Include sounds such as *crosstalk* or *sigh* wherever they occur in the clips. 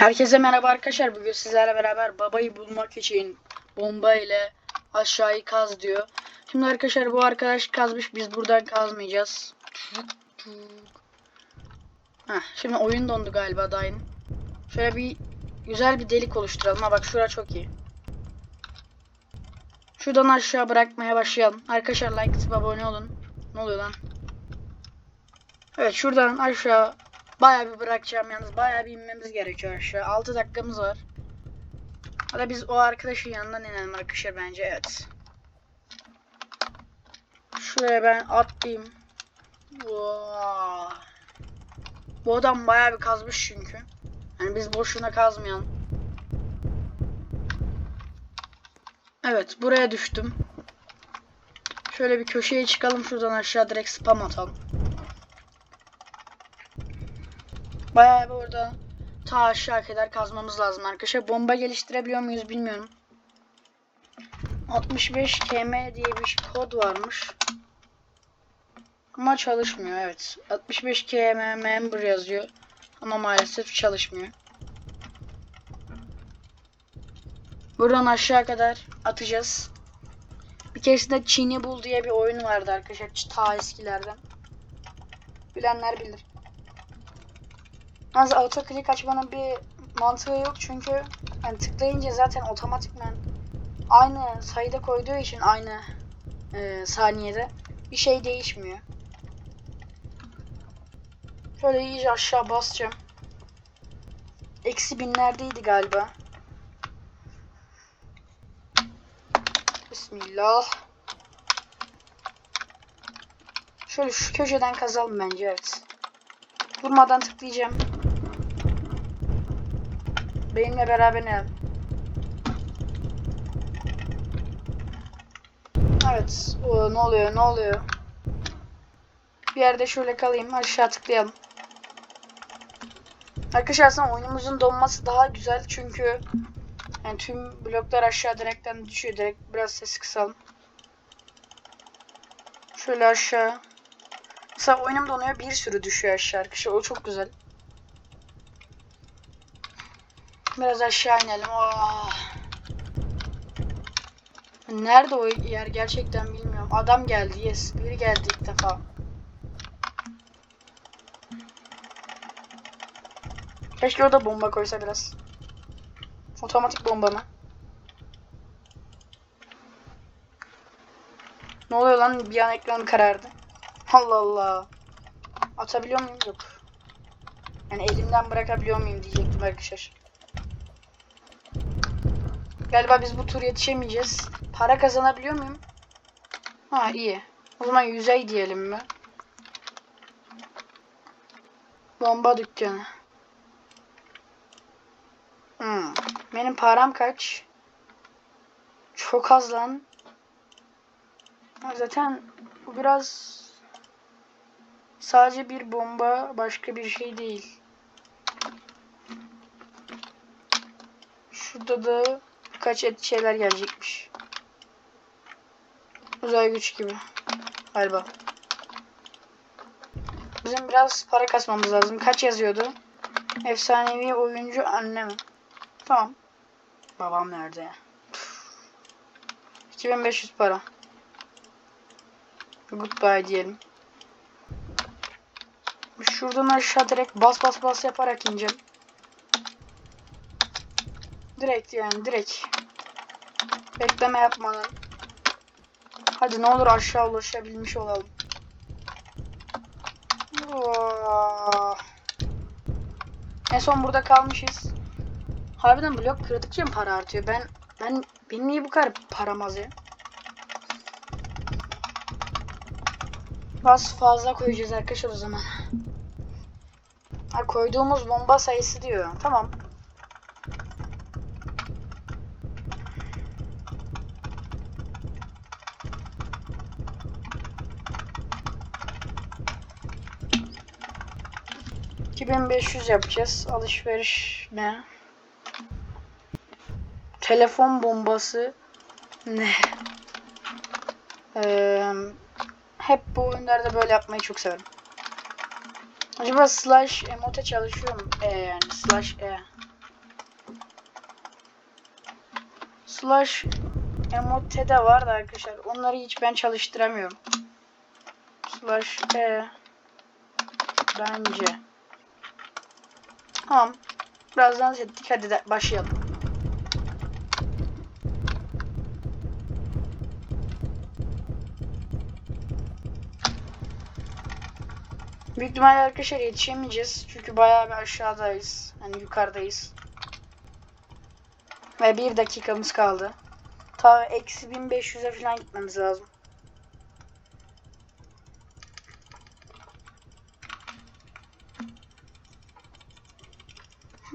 Herkese merhaba arkadaşlar. Bugün sizlerle beraber babayı bulmak için bomba ile aşağıyı kaz diyor. Şimdi arkadaşlar bu arkadaş kazmış. Biz buradan kazmayacağız. Heh, şimdi oyun dondu galiba yeni. Şöyle bir güzel bir delik oluşturalım. Ha bak şura çok iyi. Şuradan aşağı bırakmaya başlayalım. Arkadaşlar like atıp abone olun. Ne oluyor lan? Evet şuradan aşağı Bayağı bir bırakacağım yalnız. Bayağı bir inmemiz gerekiyor aşağı. 6 dakikamız var. Hadi biz o arkadaşın yanından inelim arkadaşlar bence. Evet. Şuraya ben atlayayım. Vaa. Bu adam bayağı bir kazmış çünkü. Yani biz boşuna kazmayalım. Evet buraya düştüm. Şöyle bir köşeye çıkalım şuradan aşağı direkt spam atalım. Bayağı bir orada ta aşağı kadar kazmamız lazım arkadaşlar. Bomba geliştirebiliyor muyuz bilmiyorum. 65 km diye bir kod varmış. Ama çalışmıyor evet. 65 km member yazıyor. Ama maalesef çalışmıyor. Buradan aşağı kadar atacağız. Bir keresinde Çin'i bul diye bir oyun vardı arkadaşlar. Ta eskilerden. Bilenler bilir. Yalnız autoclick açmanın bir mantığı yok çünkü yani tıklayınca zaten otomatikman aynı sayıda koyduğu için aynı e, saniyede bir şey değişmiyor. Şöyle iyice aşağı basacağım. Eksi binlerdeydi galiba. Bismillah. Şöyle şu köşeden kazalım bence evet. Durmadan tıklayacağım. Benimle beraber ne? Evet. O, ne oluyor? Ne oluyor? Bir yerde şöyle kalayım. Aşağı tıklayalım. Arkadaşlar aslında oyunumuzun donması daha güzel çünkü yani tüm bloklar aşağı direkten düşüyor. Direkt biraz ses kısalım. Şöyle aşağı. Mesela oyunum donuyor bir sürü düşüyor aşağı arkadaşlar. O çok güzel. Biraz aşağı inelim. Oh. Nerede o yer gerçekten bilmiyorum. Adam geldi. Yes. Biri geldi ilk defa. Keşke o da bomba koysa biraz. Otomatik bomba mı? Ne oluyor lan? Bir an ekran karardı. Allah Allah. Atabiliyor muyum? Yok. Yani elimden bırakabiliyor muyum diyecektim arkadaşlar. Galiba biz bu tur yetişemeyeceğiz. Para kazanabiliyor muyum? Ha iyi. O zaman yüzey diyelim mi? Bomba dükkanı. Hmm. Benim param kaç? Çok az lan. Zaten bu biraz sadece bir bomba başka bir şey değil. Şurada da birkaç et şeyler gelecekmiş. Uzay güç gibi. Galiba. Bizim biraz para kasmamız lazım. Kaç yazıyordu? Efsanevi oyuncu anne mi? Tamam. Babam nerede? 2500 para. Goodbye diyelim. Şuradan aşağı direkt bas bas bas yaparak ineceğim. Direkt yani direkt. Bekleme yapmadan. Hadi ne olur aşağı ulaşabilmiş olalım. Oh. En son burada kalmışız. Harbiden blok kırdıkça mı para artıyor? Ben ben benim niye bu kadar param az ya? Bas fazla koyacağız arkadaşlar o zaman. Ha, koyduğumuz bomba sayısı diyor. Tamam. ...2500 yapacağız. Alışveriş ne? Telefon bombası ne? Ee, hep bu oyunlarda böyle yapmayı çok severim. Acaba slash emote çalışıyor mu? E yani slash e. Slash emote de vardı arkadaşlar. Onları hiç ben çalıştıramıyorum. Slash e. Bence. Tamam. Birazdan ettik. Hadi de başlayalım. Büyük ihtimalle arkadaşlar yetişemeyeceğiz. Çünkü bayağı bir aşağıdayız. Hani yukarıdayız. Ve bir dakikamız kaldı. Ta eksi 1500'e falan gitmemiz lazım.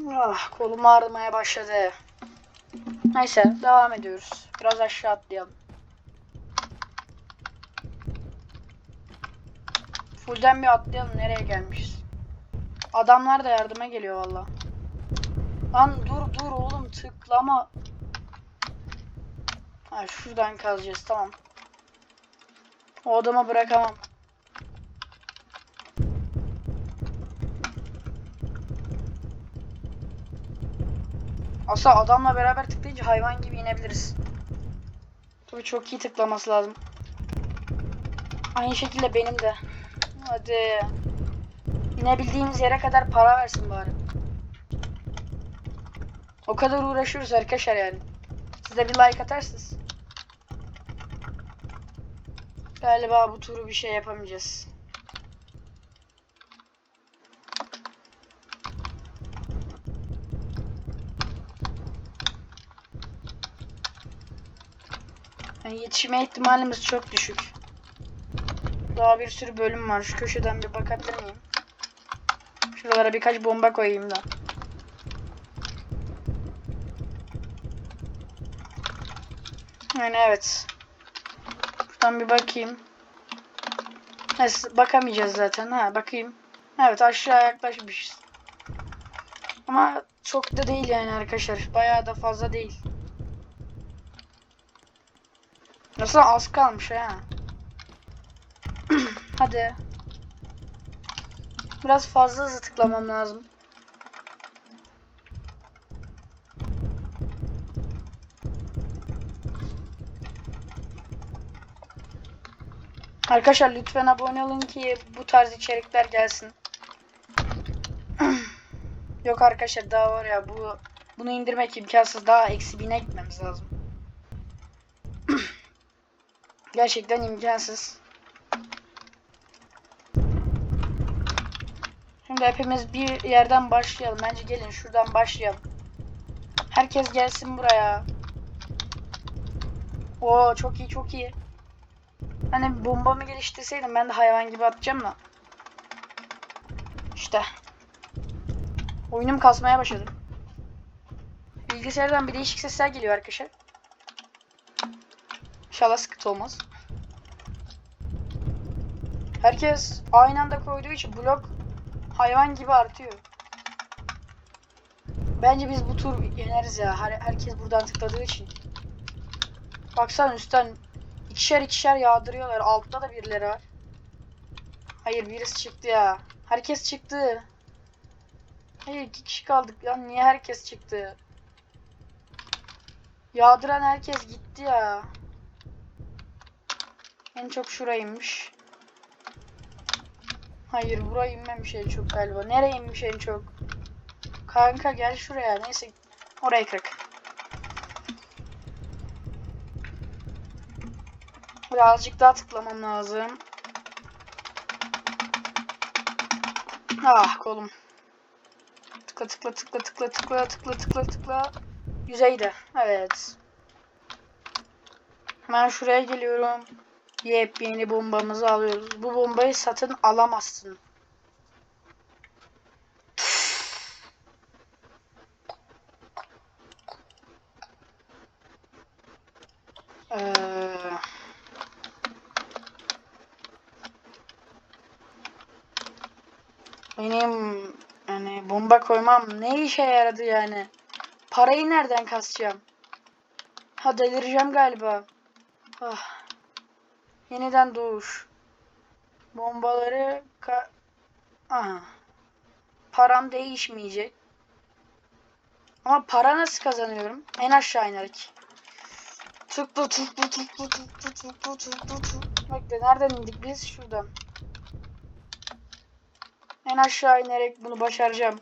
Ah, kolum ağrımaya başladı. Neyse devam ediyoruz. Biraz aşağı atlayalım. Fullden bir atlayalım. Nereye gelmişiz? Adamlar da yardıma geliyor valla. Lan dur dur oğlum tıklama. Ha şuradan kazacağız tamam. O adama bırakamam. Aslında adamla beraber tıklayınca hayvan gibi inebiliriz. Tabii çok iyi tıklaması lazım. Aynı şekilde benim de. Hadi. İnebildiğimiz yere kadar para versin bari. O kadar uğraşıyoruz arkadaşlar yani. Siz de bir like atarsınız. Galiba bu turu bir şey yapamayacağız. Yani yetişme ihtimalimiz çok düşük. Daha bir sürü bölüm var. Şu köşeden bir bakabilir miyim? Şuralara birkaç bomba koyayım da. Yani evet. Şuradan bir bakayım. Neyse bakamayacağız zaten. Ha bakayım. Evet aşağı yaklaşmışız. Ama çok da değil yani arkadaşlar. Bayağı da fazla değil. Nasıl az kalmış ha. *clears throat* Hadi. Biraz fazla hızlı tıklamam lazım. Arkadaşlar lütfen abone olun ki bu tarz içerikler gelsin. *clears throat* Yok arkadaşlar daha var ya bu bunu indirmek imkansız. Daha eksi bine gitmemiz lazım. *clears throat* Gerçekten imkansız. Şimdi hepimiz bir yerden başlayalım. Bence gelin şuradan başlayalım. Herkes gelsin buraya. Oo çok iyi çok iyi. Hani bombamı geliştirseydim ben de hayvan gibi atacağım da. İşte. Oyunum kasmaya başladı. Bilgisayardan bir değişik sesler geliyor arkadaşlar. İnşallah sıkıntı olmaz. Herkes aynı anda koyduğu için blok hayvan gibi artıyor. Bence biz bu tur yeneriz ya. Her, herkes buradan tıkladığı için. Baksana üstten ikişer ikişer yağdırıyorlar. Altta da birileri var. Hayır birisi çıktı ya. Herkes çıktı. Hayır iki kişi kaldık lan. Niye herkes çıktı? Yağdıran herkes gitti ya. En çok şuraymış. Hayır buraya inmemiş en çok galiba. Nereye inmiş en çok? Kanka gel şuraya. Neyse orayı kırık. Birazcık daha tıklamam lazım. Ah kolum. Tıkla tıkla tıkla tıkla tıkla tıkla tıkla tıkla. Yüzeyde. Evet. Hemen şuraya geliyorum. Yepyeni bombamızı alıyoruz. Bu bombayı satın alamazsın. Ee, benim yani bomba koymam ne işe yaradı yani? Parayı nereden kasacağım? Ha delireceğim galiba. Ah. Yeniden doğuş. Bombaları ka Aha. Param değişmeyecek. Ama para nasıl kazanıyorum? En aşağı inerek. Tıklı tıklı tıklı tıklı tıklı tıklı tıklı. Bekle nereden indik biz? Şuradan. En aşağı inerek bunu başaracağım.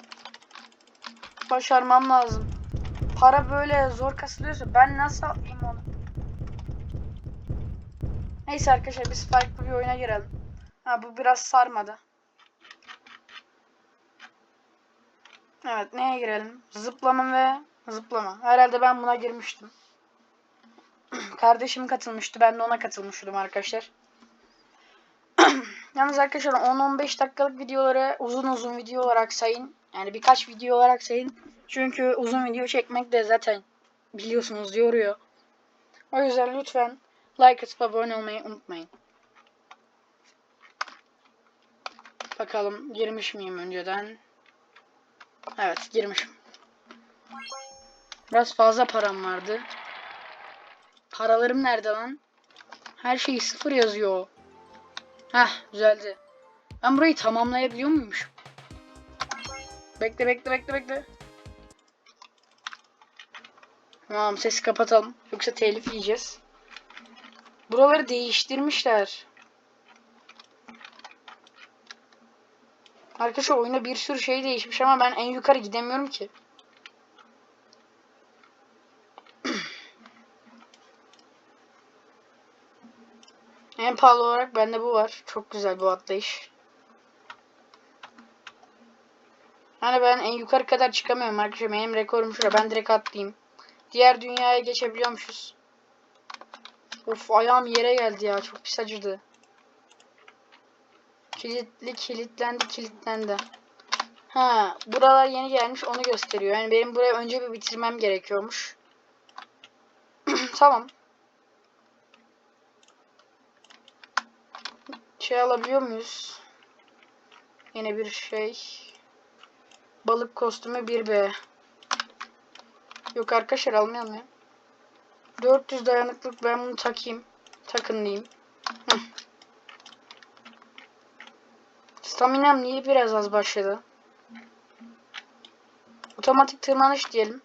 Başarmam lazım. Para böyle zor kasılıyorsa ben nasıl alayım onu? Neyse arkadaşlar biz farklı bir oyuna girelim. Ha bu biraz sarmadı. Evet neye girelim? Zıplama ve zıplama. Herhalde ben buna girmiştim. *clears throat* Kardeşim katılmıştı. Ben de ona katılmıştım arkadaşlar. *clears throat* Yalnız arkadaşlar 10-15 dakikalık videoları uzun uzun video olarak sayın. Yani birkaç video olarak sayın. Çünkü uzun video çekmek de zaten biliyorsunuz yoruyor. O yüzden lütfen like atıp abone olmayı unutmayın. Bakalım girmiş miyim önceden? Evet girmişim. Biraz fazla param vardı. Paralarım nerede lan? Her şey sıfır yazıyor. Heh düzeldi. Ben burayı tamamlayabiliyor muymuşum? Bekle bekle bekle bekle. Tamam sesi kapatalım. Yoksa telif yiyeceğiz. Buraları değiştirmişler. Arkadaşlar oyunda bir sürü şey değişmiş ama ben en yukarı gidemiyorum ki. *clears throat* en pahalı olarak bende bu var. Çok güzel bu atlayış. Hani ben en yukarı kadar çıkamıyorum arkadaşlar. Benim rekorum şurada. Ben direkt atlayayım. Diğer dünyaya geçebiliyormuşuz. Of ayağım yere geldi ya. Çok pis acıdı. Kilitli kilitlendi kilitlendi. Ha, buralar yeni gelmiş onu gösteriyor. Yani benim burayı önce bir bitirmem gerekiyormuş. *clears throat* tamam. Şey alabiliyor muyuz? Yine bir şey. Balık kostümü 1B. Yok arkadaşlar almayalım ya. 400 dayanıklık ben bunu takayım. Takın diyeyim. Staminam niye biraz az başladı? Otomatik tırmanış diyelim.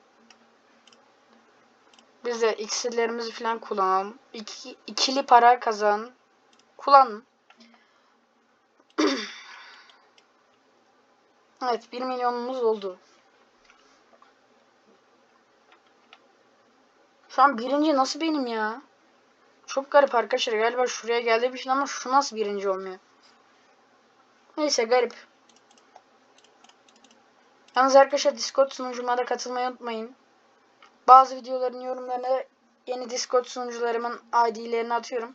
Biz de iksirlerimizi falan kullanalım. İki, ikili para kazan. Kullanın. *clears throat* evet 1 milyonumuz oldu. Şu an birinci nasıl benim ya? Çok garip arkadaşlar. Galiba şuraya geldi bir şey ama şu nasıl birinci olmuyor? Neyse garip. Yalnız arkadaşlar Discord sunucuma da katılmayı unutmayın. Bazı videoların yorumlarına yeni Discord sunucularımın ID'lerini atıyorum.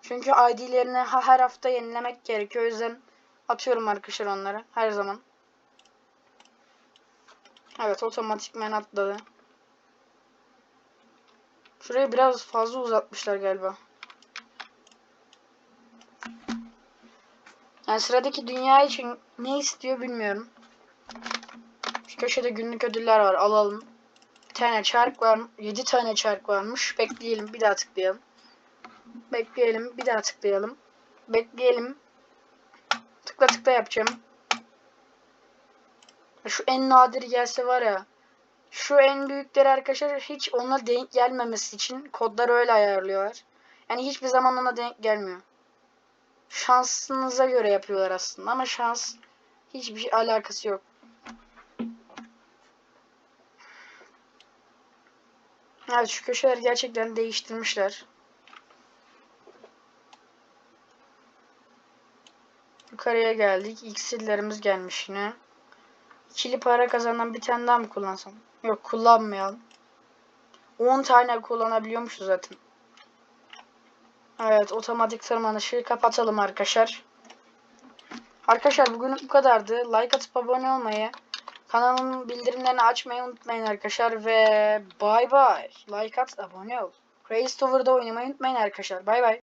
Çünkü ID'lerini her hafta yenilemek gerekiyor. O yüzden atıyorum arkadaşlar onları her zaman. Evet otomatikmen atladı. Şurayı biraz fazla uzatmışlar galiba. Yani sıradaki dünya için ne istiyor bilmiyorum. Şu köşede günlük ödüller var. Alalım. Bir tane çark var. 7 tane çark varmış. Bekleyelim. Bir daha tıklayalım. Bekleyelim. Bir daha tıklayalım. Bekleyelim. Tıkla tıkla yapacağım. Şu en nadir gelse var ya. Şu en büyükleri arkadaşlar hiç ona denk gelmemesi için kodları öyle ayarlıyorlar. Yani hiçbir zaman ona denk gelmiyor. Şansınıza göre yapıyorlar aslında ama şans hiçbir alakası yok. Evet şu köşeler gerçekten değiştirmişler. Yukarıya geldik. İksirlerimiz gelmiş yine. İkili para kazanan bir tane daha mı kullansam? Yok kullanmayalım. 10 tane kullanabiliyormuşuz zaten. Evet otomatik tırmanışı kapatalım arkadaşlar. Arkadaşlar bugün bu kadardı. Like atıp abone olmayı, kanalımın bildirimlerini açmayı unutmayın arkadaşlar. Ve bay bay. Like at abone ol. Crazy Tower'da oynamayı unutmayın arkadaşlar. Bay bay.